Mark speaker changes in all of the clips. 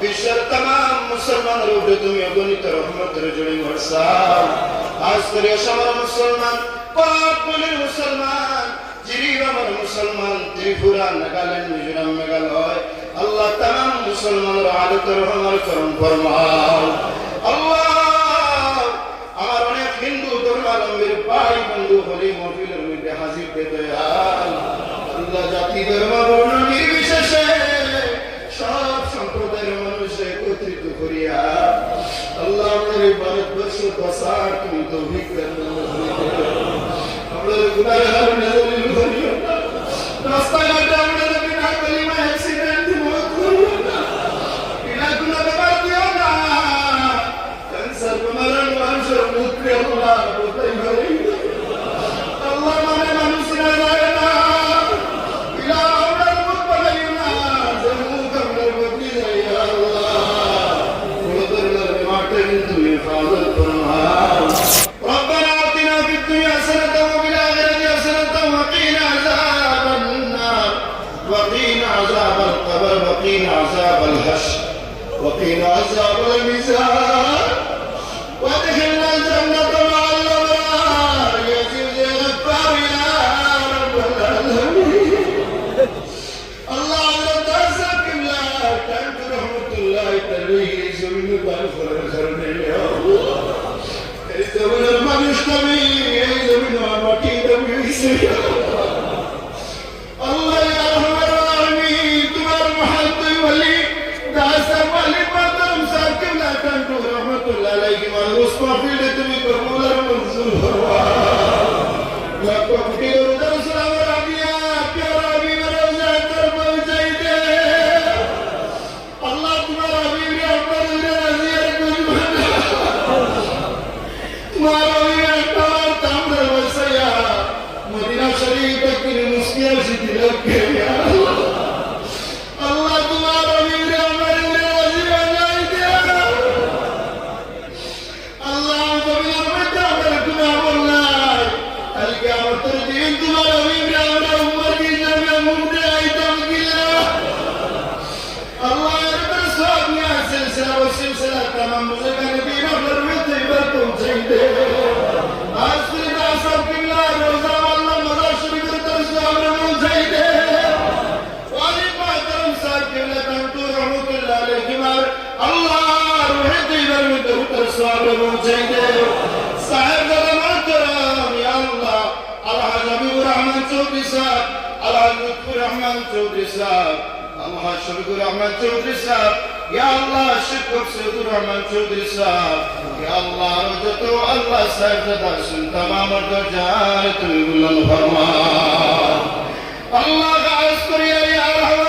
Speaker 1: বিশ্বের তাম মুসলমানের উপরে তুমি অগণিত রহমতের জড়ি ভরসাও আজ করে মুসলমান মুসলমান জিরিবামের মুসলমান ত্রিপুরা মেঘালয় আল্লাহ তাম মুসলমানের আদত রহমার করম ফরমাও আল্লাহ আমার অনেক হিন্দু বন্ধু হলি মহিলার হাজির আল্লাহ জাতি ধর্ম বর্ণ নির্বিশেষে সব সম্প্রদায়ের মানুষ একত্রিত করিয়া আল্লাহ আমাদের ভারতবর্ষ বসার তুমি তো আমাদের গুণার হার নাজলিল করিও। রাস্তাঘাটে আমাদের বিনা কালিমা অ্যাক্সিডেন্ট মত করিও না। বিনা গুণা ব্যাপার দিও না। মানুষের আল্লাহ ألسنتهم وقينا عذاب الهش وقينا عذاب القبر وقينا عذاب الميزان. Allah. तरस हमने पहुंचाई दे साहिब जमात करम या अल्लाह अलहाज हबीबुर रहमान चौधरी साहब अलहाज लुत्फुर रहमान चौधरी साहब আল্লাহ শফিকুর রহমান চৌধুরী সাহেব ইয়া আল্লাহ শিক্ষক সৈয়দুর রহমান চৌধুরী সাহেব ইয়া আল্লাহ আর যত আল্লাহ সাহেব দাদা শুন তামাম দরজার তুমি বুলন ফরমা আল্লাহ গাছ করিয়া ইয়া রহমান রাহিমিন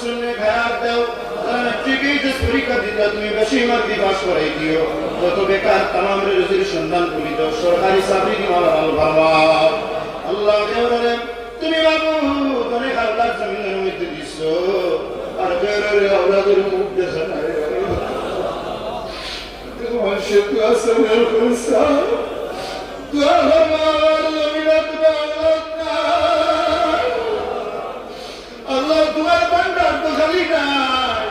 Speaker 1: শুনলে খায়াত দাও ঠিকই যে পরীক্ষা দিতে তুমি বেশি মার্ক দিবাস করাই দিও। যত বেকার, তামাম রুজির সন্ধান করি দাও, সরকারি চাকরি দিও ভালো ভালো আল্লাহ দেওয়ারে তুমি বাবু তুমি খাল্লার জমিনের মধ্যে দিচ্ছ আর বেরোরে আওলাদের মুখ দেখা নাই তোমার সে তো আছে মেয়ের কইসা তুই আমার জমিনত খালি না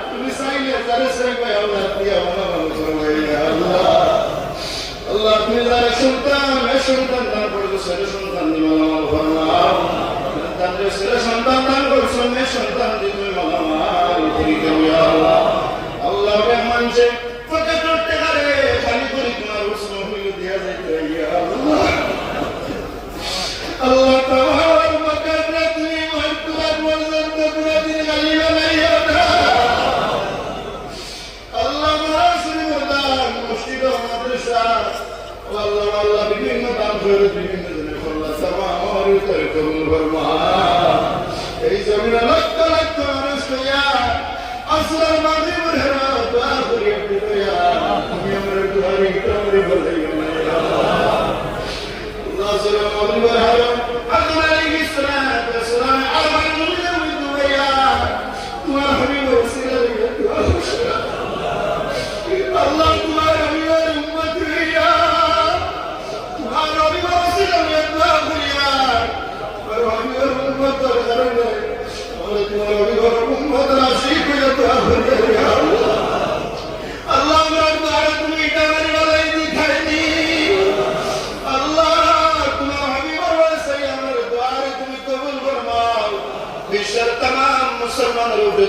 Speaker 1: তুমি চাইলে তারে সে কই আল্লাহ দিয়া মনে মনে করবে আল্লাহ আল্লাহ তুমি যারা সন্তান এ সন্তান দান করছ সে সন্তান দিবে করছ মে সন্তান দি গ্রেফতার করুন। বর্মা এই জমিনে লক্ষ লক্ষ মানুষ হইয়া আসলার মাঝে মনে আমার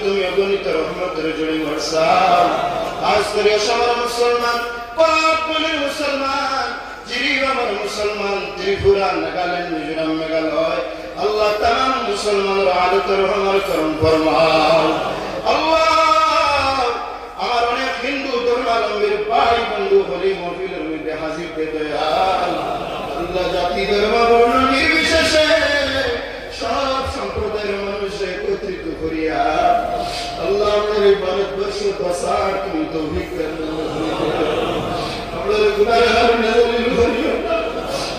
Speaker 1: তুমি অগণিত রহমতের জড়ি ভরসাও খাস করে অসমার মুসলমান পাপলের মুসলমান আমার মুসলমান, ত্রিপুরা, নাগাল্যান্ড, মিজোরাম, মেঘালয়। আল্লাহ তাম মুসলমানের আদত রহমার করম ফরমাও আল্লাহ, আমার অনেক হিন্দু ধর্মালম্বীর ভাই বন্ধু, হলি মহিলার মধ্যে হাজির দয়াল। আল্লাহ জাতি ধর্মাবলী বসার তুমি তো আমাদের গুণার হার নজরিল করিও না।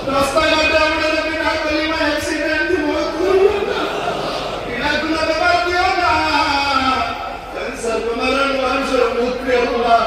Speaker 1: রাস্তাঘাটে আমাদের বিনা কলিমা অ্যাক্সিডেন্ট মত করিও না ইলাকুল্লাহ ব্যাপার দিও না ক্যান্সার বেমারের মানুষের মুখে আল্লাহ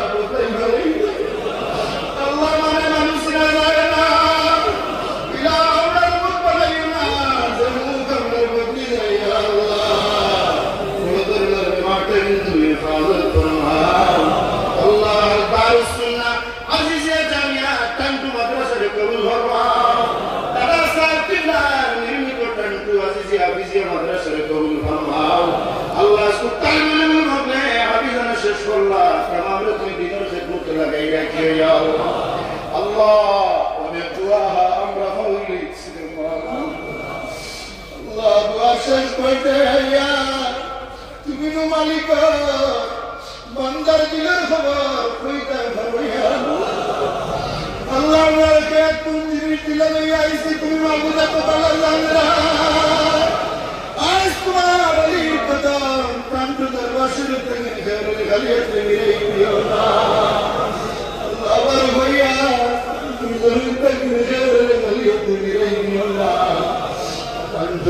Speaker 1: দোয়া আমরা হইলি আল্লাহ দোয়া শেষ করতে ইয়া তুমি নো মালিক বন্দার দিলের খবর কইতে ভাবইয়া আল্লাহ আমাকে তুমি জিনিস দিলে লইয়া আইছি তুমি মাবুদা কথা জানলা আজ তোমার আলীর কদম প্রান্ত দরবাসের থেকে ঘরের গালিয়াতে মিলে দিও না